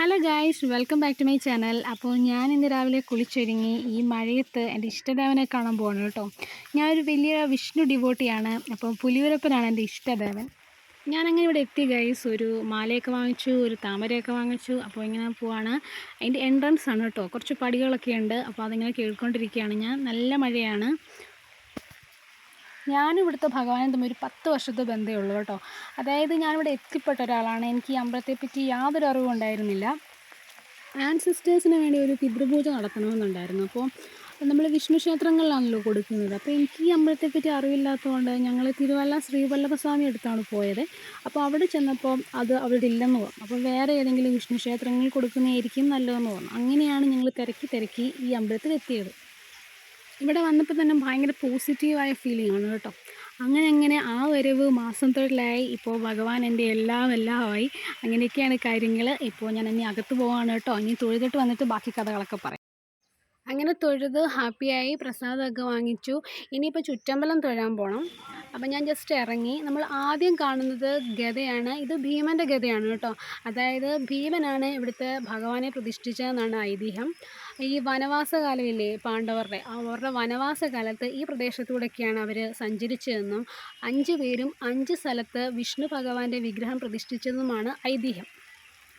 Hello guys welcome back to my channel അപ്പോൾ ഞാൻ ഇന്ന് രാവിലെ കുളിച്ചൊരുങ്ങി ഈ മഴയത്ത് എന്റെ ഇഷ്ടദേവനെ കാണാൻ പോകണം കേട്ടോ. ഞാനൊരു വലിയ വിഷ്ണു ഡിവോട്ടിയാണ് അപ്പോൾ പുലിയൂരപ്പനാണ് എന്റെ ഇഷ്ടദേവൻ. ഞാനങ്ങനെ ഇവിടെ എത്തി ഗൈസ് ഒരു മാലയൊക്കെ വാങ്ങിച്ചു ഒരു താമരയൊക്കെ വാങ്ങിച്ചു. അപ്പോൾ ഇങ്ങനെ പോവാണ്. അതിന്റെ എൻട്രൻസ് ആണ് കേട്ടോ. കുറച്ച് പടികളൊക്കെ ഉണ്ട്. അപ്പോൾ അതിങ്ങനെ കേൾക്കൊണ്ടിരിക്കുകയാണ് ഞാൻ നല്ല മഴയാണ്. ഞാനും ഇവിടുത്തെ ഭഗവാനും തമ്മിൽ ഒരു പത്ത് വർഷത്തെ ബന്ധമേ ഉള്ളൂ കേട്ടോ. അതായത് ഞാനിവിടെ എത്തിപ്പെട്ട ഒരാളാണ്. എനിക്ക് ഈ അമ്പലത്തെപ്പറ്റി യാതൊരു അറിവും ഉണ്ടായിരുന്നില്ല. ആൻസിസ്റ്റേഴ്സിന് വേണ്ടി ഒരു പിതൃപൂജ നടത്തണമെന്നുണ്ടായിരുന്നു. അപ്പോൾ നമ്മൾ വിഷ്ണു ക്ഷേത്രങ്ങളിലാണല്ലോ കൊടുക്കുന്നത്. അപ്പോൾ എനിക്ക് ഈ അമ്പലത്തെപ്പറ്റി അറിവില്ലാത്തതുകൊണ്ട് ഞങ്ങൾ തിരുവല്ല ശ്രീവല്ലഭസ്വാമി അടുത്താണ് പോയത്. അപ്പോൾ അവിടെ ചെന്നപ്പോൾ അത് അവിടെ ഇല്ലെന്ന് പറഞ്ഞു. അപ്പോൾ വേറെ ഏതെങ്കിലും വിഷ്ണു ക്ഷേത്രങ്ങളിൽ കൊടുക്കുന്നതായിരിക്കും നല്ലതെന്ന് പറഞ്ഞു. അങ്ങനെയാണ് ഞങ്ങൾ തിരക്കി തിരക്കി ഈ അമ്പലത്തിൽ എത്തിയത്. ഇവിടെ വന്നപ്പോൾ തന്നെ ഭയങ്കര പോസിറ്റീവായ ഫീലിംഗ് ആണ് കേട്ടോ. അങ്ങനെ അങ്ങനെ ആ വരവ് മാസം തൊഴിലായി ഇപ്പോൾ ഭഗവാൻ എന്റെ എല്ലാം എല്ലാമായി അങ്ങനെയൊക്കെയാണ് കാര്യങ്ങൾ ഇപ്പോൾ ഞാൻ ഇനി അകത്ത് പോവാണ് കേട്ടോ. ഇനി തൊഴുതിട്ട് വന്നിട്ട് ബാക്കി കഥകളൊക്കെ പറയാം. അങ്ങനെ തൊഴുത് ഹാപ്പിയായി പ്രസാദമൊക്കെ വാങ്ങിച്ചു. ഇനിയിപ്പോൾ ചുറ്റമ്പലം തൊഴാൻ പോകണം അപ്പം ഞാൻ ജസ്റ്റ് ഇറങ്ങി. നമ്മൾ ആദ്യം കാണുന്നത് ഗതയാണ് ഇത് ഭീമന്റെ ഗതയാണ് കേട്ടോ. അതായത് ഭീമനാണ് ഇവിടുത്തെ ഭഗവാനെ പ്രതിഷ്ഠിച്ചതെന്നാണ് ഐതിഹ്യം. ഈ വനവാസകാലമില്ലേ പാണ്ഡവരുടെ? അവരുടെ വനവാസകാലത്ത് ഈ പ്രദേശത്തൂടെയൊക്കെയാണ് അവർ സഞ്ചരിച്ചതെന്നും അഞ്ച് പേരും അഞ്ച് സ്ഥലത്ത് വിഷ്ണു ഭഗവാന്റെ വിഗ്രഹം പ്രതിഷ്ഠിച്ചതുമാണ് ഐതിഹ്യം.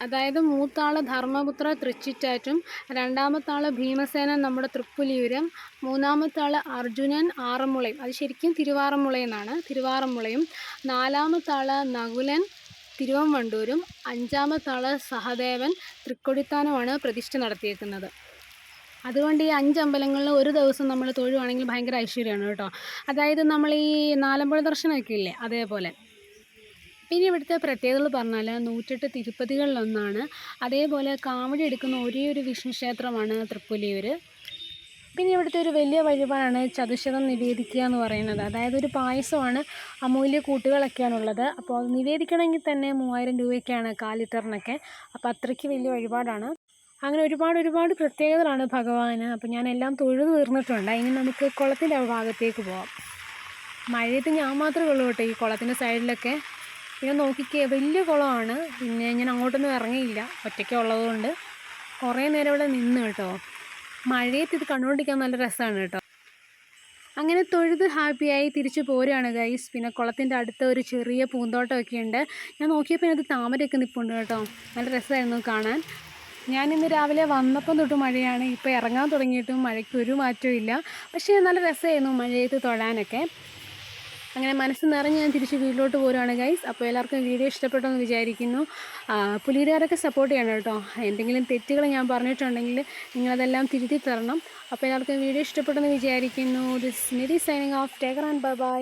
അതായത് മൂത്താൾ ധർമ്മപുത്ര തൃച്ചിറ്റാറ്റും രണ്ടാമത്താൾ ഭീമസേനൻ നമ്മുടെ തൃപ്പുലിയൂരം മൂന്നാമത്താൾ അർജുനൻ ആറന്മുളയും. അത് ശരിക്കും തിരുവാറന്മുളയെന്നാണ്. തിരുവാറന്മുളയും നാലാമത്താൾ നകുലൻ തിരുവമ്പണ്ടൂരും അഞ്ചാമത്താൾ സഹദേവൻ തൃക്കൊടിത്താനുമാണ് പ്രതിഷ്ഠ നടത്തിയേക്കുന്നത്. അതുകൊണ്ട് ഈ അഞ്ച് അമ്പലങ്ങളിൽ ഒരു ദിവസം നമ്മൾ തൊഴുവാണെങ്കിൽ ഭയങ്കര ഐശ്വര്യമാണ് കേട്ടോ. അതായത് നമ്മൾ ഈ നാലമ്പുഴ ദർശനമൊക്കെ ഇല്ലേ അതേപോലെ. പിന്നെ ഇവിടുത്തെ പ്രത്യേകതകൾ പറഞ്ഞാൽ നൂറ്റെട്ട് തിരുപ്പതികളിലൊന്നാണ്. അതേപോലെ കാവടി എടുക്കുന്ന ഒരേ ഒരു വിഷ്ണു ക്ഷേത്രമാണ് തൃപ്പുലിയൂർ പിന്നെ ഇവിടുത്തെ ഒരു വലിയ വഴിപാടാണ് ചതുശതം നിവേദിക്കുക എന്ന് പറയുന്നത്. അതായത് ഒരു പായസമാണ് അമൂല്യ കൂട്ടുകളൊക്കെയാണുള്ളത്. അപ്പോൾ അത് നിവേദിക്കണമെങ്കിൽ തന്നെ മൂവായിരം രൂപയൊക്കെയാണ് കാൽ ലിറ്ററിനൊക്കെ അപ്പോൾ അത്രയ്ക്ക് വലിയ വഴിപാടാണ്. അങ്ങനെ ഒരുപാട് ഒരുപാട് പ്രത്യേകതകളാണ് ഭഗവാന്. അപ്പോൾ ഞാൻ എല്ലാം തൊഴുതു തീർന്നിട്ടുണ്ട്. ഇനി നമുക്ക് കുളത്തിന്റെ ഭാഗത്തേക്ക് പോവാം. മഴയത്ത് ഞാൻ മാത്രമേ ഉള്ളൂ കേട്ടോ ഈ കുളത്തിന്റെ സൈഡിലൊക്കെ. പിന്നെ നോക്കിക്കേ വലിയ കുളമാണ്. പിന്നെ ഞാൻ അങ്ങോട്ടൊന്നും ഇറങ്ങിയില്ല. ഒറ്റയ്ക്ക് ഉള്ളതുകൊണ്ട് കുറേ നേരം ഇവിടെ നിന്ന് കേട്ടോ. മഴയത്ത് ഇത് കണ്ടുകൊണ്ടിരിക്കാൻ നല്ല രസമാണ് കേട്ടോ. അങ്ങനെ തൊഴുത് ഹാപ്പിയായി തിരിച്ചു പോരുകയാണ് ഗൈസ് പിന്നെ കുളത്തിന്റെ അടുത്ത് ഒരു ചെറിയ പൂന്തോട്ടമൊക്കെ ഉണ്ട്. ഞാൻ നോക്കിയപ്പോൾ അത് താമരയൊക്കെ നിൽപ്പുണ്ട് കേട്ടോ. നല്ല രസമായിരുന്നു കാണാൻ. ഞാൻ ഇന്ന് രാവിലെ വന്നപ്പം തൊട്ട് മഴയാണ്. ഇപ്പോൾ ഇറങ്ങാൻ തുടങ്ങിയിട്ടും മഴയ്ക്ക് ഒരു മാറ്റവും ഇല്ല. പക്ഷേ നല്ല രസമായിരുന്നു മഴയത്ത് തൊഴാനൊക്കെ. അങ്ങനെ മനസ്സ് നിറഞ്ഞ് ഞാൻ തിരിച്ച് വീട്ടിലോട്ട് പോരുവാണ് ഗൈസ് അപ്പോൾ എല്ലാവർക്കും വീഡിയോ ഇഷ്ടപ്പെട്ടെന്ന് വിചാരിക്കുന്നു. പുലിയുകാരൊക്കെ സപ്പോർട്ട് ചെയ്യണം കേട്ടോ. എന്തെങ്കിലും തെറ്റുകൾ ഞാൻ പറഞ്ഞിട്ടുണ്ടെങ്കിൽ നിങ്ങളതെല്ലാം തിരുത്തി തരണം. അപ്പോൾ എല്ലാവർക്കും വീഡിയോ ഇഷ്ടപ്പെട്ടെന്ന് വിചാരിക്കുന്നു. This Niri signing off take care and bye bye